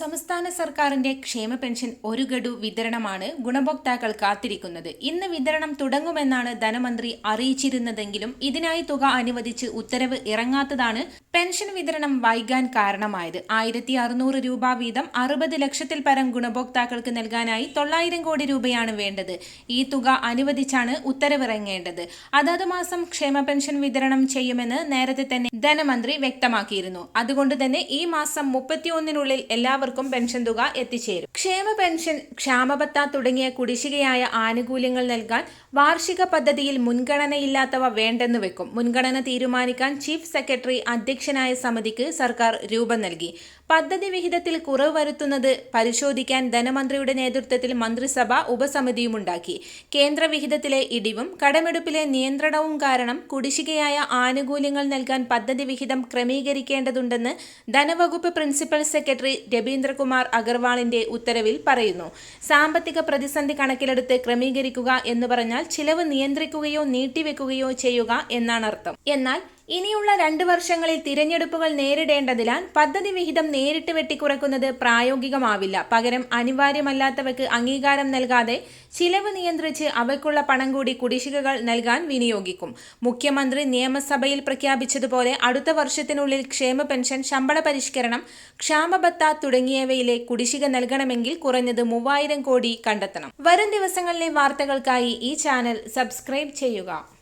സംസ്ഥാന സർക്കാരിന്റെ ക്ഷേമ പെൻഷൻ ഒരു ഗഡു വിതരണമാണ് ഗുണഭോക്താക്കൾ കാത്തിരിക്കുന്നത്. ഇന്ന് വിതരണം തുടങ്ങുമെന്നാണ് ധനമന്ത്രി അറിയിച്ചിരുന്നതെങ്കിലും ഇതിനായി തുക അനുവദിച്ച് ഉത്തരവ് ഇറങ്ങാത്തതാണ് പെൻഷൻ വിതരണം വൈകാൻ കാരണമായത്. ആയിരത്തി അറുന്നൂറ് രൂപ വീതം അറുപത് ലക്ഷത്തിൽ പരം ഗുണഭോക്താക്കൾക്ക് നൽകാനായി തൊള്ളായിരം കോടി രൂപയാണ് വേണ്ടത്. ഈ തുക അനുവദിച്ചാണ് ഉത്തരവിറങ്ങേണ്ടത്. അതാത് മാസം ക്ഷേമ പെൻഷൻ വിതരണം ചെയ്യുമെന്ന് നേരത്തെ തന്നെ ധനമന്ത്രി വ്യക്തമാക്കിയിരുന്നു. അതുകൊണ്ട് തന്നെ ഈ മാസം മുപ്പത്തിയൊന്നിനുള്ളിൽ എല്ലാവർക്കും പെൻഷൻ തുക എത്തിച്ചേരും. ക്ഷേമ പെൻഷൻ ക്ഷാമബത്ത തുടങ്ങിയ കുടിശ്ശികയായ ആനുകൂല്യങ്ങൾ നൽകാൻ വാർഷിക പദ്ധതിയിൽ മുൻഗണനയില്ലാത്തവ വേണ്ടെന്ന് വെക്കും. മുൻഗണന തീരുമാനിക്കാൻ ചീഫ് സെക്രട്ടറി അധ്യക്ഷനായ സമിതിക്ക് സർക്കാർ രൂപം നൽകി. പദ്ധതി വിഹിതത്തിൽ കുറവ് വരുത്തുന്നത് പരിശോധിക്കാൻ ധനമന്ത്രിയുടെ നേതൃത്വത്തിൽ മന്ത്രിസഭ ഉപസമിതിയുമുണ്ടാക്കി. കേന്ദ്ര വിഹിതത്തിലെ ഇടിവും കടമെടുപ്പിലെ നിയന്ത്രണവും കാരണം കുടിശ്ശികയായ ആനുകൂല്യങ്ങൾ നൽകാൻ പദ്ധതി വിഹിതം ക്രമീകരിക്കേണ്ടതുണ്ടെന്ന് ധനവകുപ്പ് പ്രിൻസിപ്പൽ സെക്രട്ടറി രവീന്ദ്രകുമാർ അഗർവാളിന്റെ ഉത്തരവിൽ പറയുന്നു. സാമ്പത്തിക പ്രതിസന്ധി കണക്കിലെടുത്ത് ക്രമീകരിക്കുക എന്ന് പറഞ്ഞാൽ ചിലവ് നിയന്ത്രിക്കുകയോ നീട്ടിവെക്കുകയോ ചെയ്യുക എന്നാണ് അർത്ഥം. എന്നാൽ ഇനിയുള്ള രണ്ട് വർഷങ്ങളിൽ തിരഞ്ഞെടുപ്പുകൾ നേരിടേണ്ടതിനാൽ പദ്ധതി വിഹിതം നേരിട്ട് വെട്ടിക്കുറക്കുന്നത് പ്രായോഗികമാവില്ല. പകരം അനിവാര്യമല്ലാത്തവയ്ക്ക് അംഗീകാരം നൽകാതെ ചിലവ് നിയന്ത്രിച്ച് അവയ്ക്കുള്ള പണം കൂടി കുടിശ്ശികകൾ നൽകാൻ വിനിയോഗിക്കും. മുഖ്യമന്ത്രി നിയമസഭയിൽ പ്രഖ്യാപിച്ചതുപോലെ അടുത്ത വർഷത്തിനുള്ളിൽ ക്ഷേമ പെൻഷൻ ശമ്പള പരിഷ്കരണം ക്ഷാമബത്ത തുടങ്ങിയവയിലെ കുടിശ്ശിക നൽകണമെങ്കിൽ കുറഞ്ഞത് മൂവായിരം കോടി കണ്ടെത്തണം. വരും ദിവസങ്ങളിലെ വാർത്തകൾക്കായി ഈ ചാനൽ സബ്സ്ക്രൈബ് ചെയ്യുക.